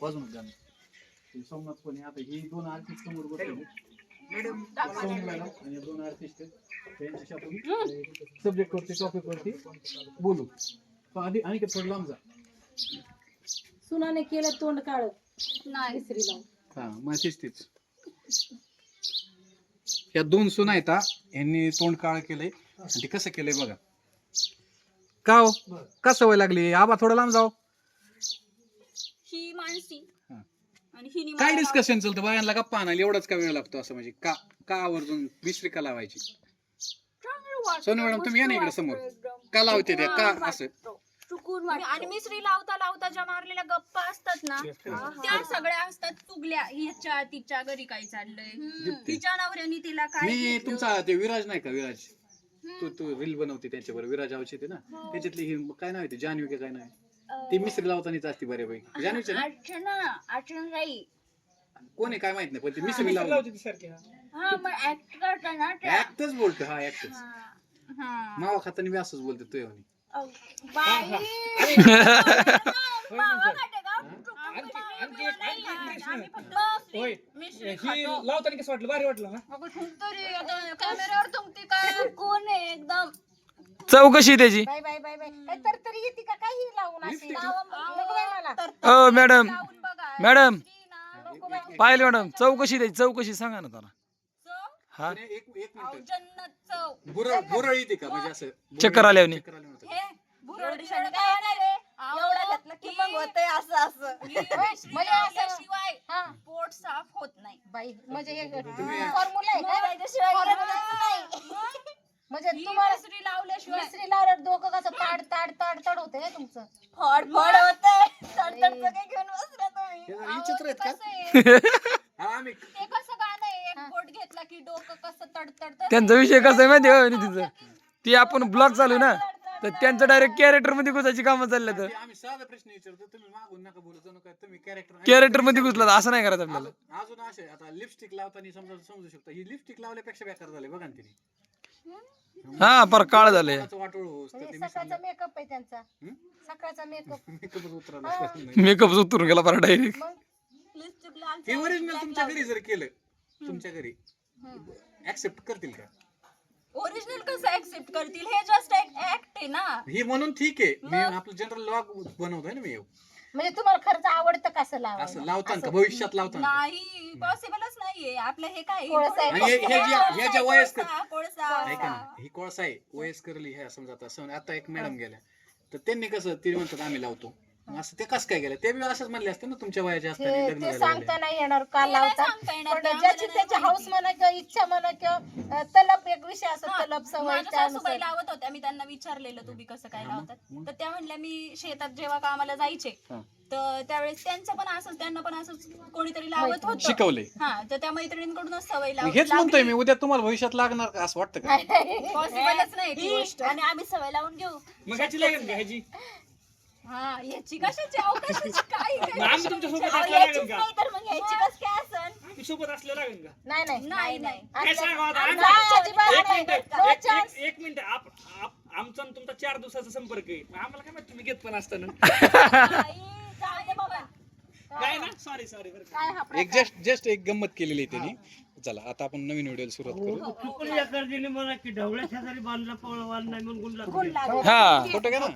वाजून गाणं ते सोमनाथ कोणी आता ही दोन आर्टिस्ट समोर बसले सोमन मॅडम आणि हे दोन आर्टिस्ट त्यांच्याशी आपण सब्जेक्ट वरती टॉपिक वरती बोलू. पण आधी आणि थोडं लांब जा. सुनाने केलं तोंड काळ. नाही. तिसरी लावून. हा मग तीच. या दोन सुना आहेत हा. यांनी तोंड काळ केलंय. आणि ते कसं केलंय बघा. का हो? का सवय लागली? आबा थोडं लांब जाऊ ही मानसी हा. आणि हिने काय मला डिस्कशन चालतं? बायांना गप्पा आणायला एवढाच का वेळ लागतो असं म्हणजे? का का आवर्जून मिश्री का लावायची चांगलं वाटतं, सोनू मॅडम तुम्ही या ना इकडे समोर. वाटतं. एकदम. का लावते त्या का असं? वाटतं. चुकून वाटतं. आणि मिसरी लावता लावता ज्या मारलेल्या गप्पा असतात ना त्या सगळ्या असतात चुगल्या. हिच्या तिच्या घरी काय चाललंय? तिच्या नवऱ्याने तिला काय मी घेतलं. तुमचा ते विराज नाही का? विराज. तू तू रील बनवते त्याच्यावर विराज आवची ते ना? त्याच्यातली ही काय नाव आहे ते? जान्हवी का काय नाव आहे? ती मिश्री लावतानाच असते बऱ्यापैकी जान्हवीचे ना अर्चना अर्चना राई कोण आहे काय माहीत नाही पण ती मिश्री लावली हा मग ऍक्ट करताना त्या- ऍक्टच बोलतो हा ऍक्टच हा. हा. मावा खाताना मी असंच बोलतो तू म्हणे अहो, बाई. मावा खाते का? चुकून नाही खात. आम्ही फक्त होय. मिसरी ही खातो. लावताना कसं वाटलं भारी वाटलं ना अगं थुंकतरी आता कॅमेऱ्यावर थुंकते काय कोण आहे एकदम चौकशी त्याची बाय काय तर तरी येते का काही लावून अशी लावा ओ मॅडम मॅडम. पाहिलं मॅडम चौकशी त्याची चौकशी सांगा ना त्याला. हा? म्हणजे चक्कर होतं. हे होतंय असं म्हणजे असं- शिवाय हा. पोट साफ होत नाही. बाई म्हणजे हे फॉर्म्युला आहे म्हणजे ही तुम्हाला लावल्याशिवाय. लावल्यावर डोकं कसं ताड ताड ताड ताड होते काय तुमचं? फड फड होतंय तडतडचं काय घेऊन बसला तुम्ही हे जरा विचित्र आहेत का? कसं आहे? हा, आम्ही ते कसं गाणं आहे? एक बोट घेतला की डोकं कसं तडतडत त्यांचा विषय कसा आहे माहिती आहे का तिथं ते आपण ब्लॉग चालू ना तर त्यांचं डायरेक्ट कॅरेक्टरमध्ये घुसायची कामं चालल्या तर ते आम्ही साधा प्रश्न विचारतो तुम्ही मागून नका बोलू जणू काय तुम्ही कॅरेक्टर कॅरेक्टरमध्ये घुसला तर असं नाही करायचं आपल्याला. अजून असे आता लिपस्टिक लावताना समजा समजू शकता ही लिपस्टिक लावल्यापेक्षा बेकार झाले बघा ना तिने. हा पर काळ झालंय. कोणाचं वाटोळ होस तर ते सकाळचा मेकअप आहे त्यांचा. हं? सकाळचा मेकअप मेकअपच उतरवला मेकअप उतरून गेला पर डायरेक्ट मग? हे ओरिजिनल तुमच्या घरी जर केलं तुमच्या घरी ऍक्सेप्ट करतील का? ओरिजिनल कसं ऍक्सेप्ट करतील? हे जस्ट एक ऍक्ट आहे ना. ही म्हणून ठीक आहे. मी आपलं जनरल लॉग बनवतोय ना मी हे. म्हणजे तुम्हाला खर्च आवडतं कसं असं लावायला? लावताना का? भविष्यात लावताना का? नाही पॉसिबलच नाहीये. आपलं हे काय? कोळसा आहे. आणि हे- हे वयस्कर कोळसा, कोळसा. ऐका ना ही कोळसा आहे. वयस्करली ह्या समजा आता सम- आता एक मॅडम गेल्या. तर त्यांनी कसं ते म्हणतात आम्ही लावतो. असं ते कसं काय गेलं? ते बी असंच म्हणले असते ना तुमच्या वयाचे असताना ते लग्न ते झालेले. सांगता नाही येणार का नाही लावता. सांगता येणार, पण ते ज्याची त्याची हाऊस म्हणा किंवा इच्छा म्हणा किंवा अं, तलब एक विषय असतो हा, तलब सवय माझ्या त्यानुसार. सासूबाई लावत होत्या मी त्यांना विचारलेलं तुम्ही कसं काय लावतात? तर त्या म्हणल्या मी शेतात जेव्हा कामाला जायचे हा. तर त्यावेळेस त्यांचं पण असंच त्यांना पण असंच कोणीतरी लावत होतं. शिकवले. हा तर त्या मैत्रिणींकडूनच सवय मग हेच म्हणतोय मी उद्या तुम्हाला भविष्यात लागणार का? असं वाटतं का? पॉसिबलच नाही ती गोष्ट. आणि आम्ही सवय लावून घेऊ. मग ह्याची लागेल का ह्याची? हा याची कशाची? अहो, कशाची? काय मग आम्ही तुमच्यासोबत अहो, असलं याचीच लागेल का? नाही तर मग याची कस काय असन? आम्ही सोबत असलं लागेल का? नाही नाही. नाही नाही काय सांगा आता? अजिबात एक नाही. मिनिट No एक- chance. एक- एक मिनिट. आप- आप- आमचा आणि तुमचा चार दिवसाचा संपर्क आहे. मग आम्हाला काय माहिती तुम्ही घेत पण असताना आई, जाऊ दे बाबा. काय ना? सॉरी सॉरी बरं का. काय हा एक जस्ट जस्ट एक गंमत केलेली आहे त्यांनी. चला आता आपण नवीन व्हिडिओला सुरुवात करू. चुकून या कर्जीने मला की ढवळ्या शेजारी बांधला पळवाल नाही म्हणून गुंडला गुण लागेल हा फोटो घ्या ना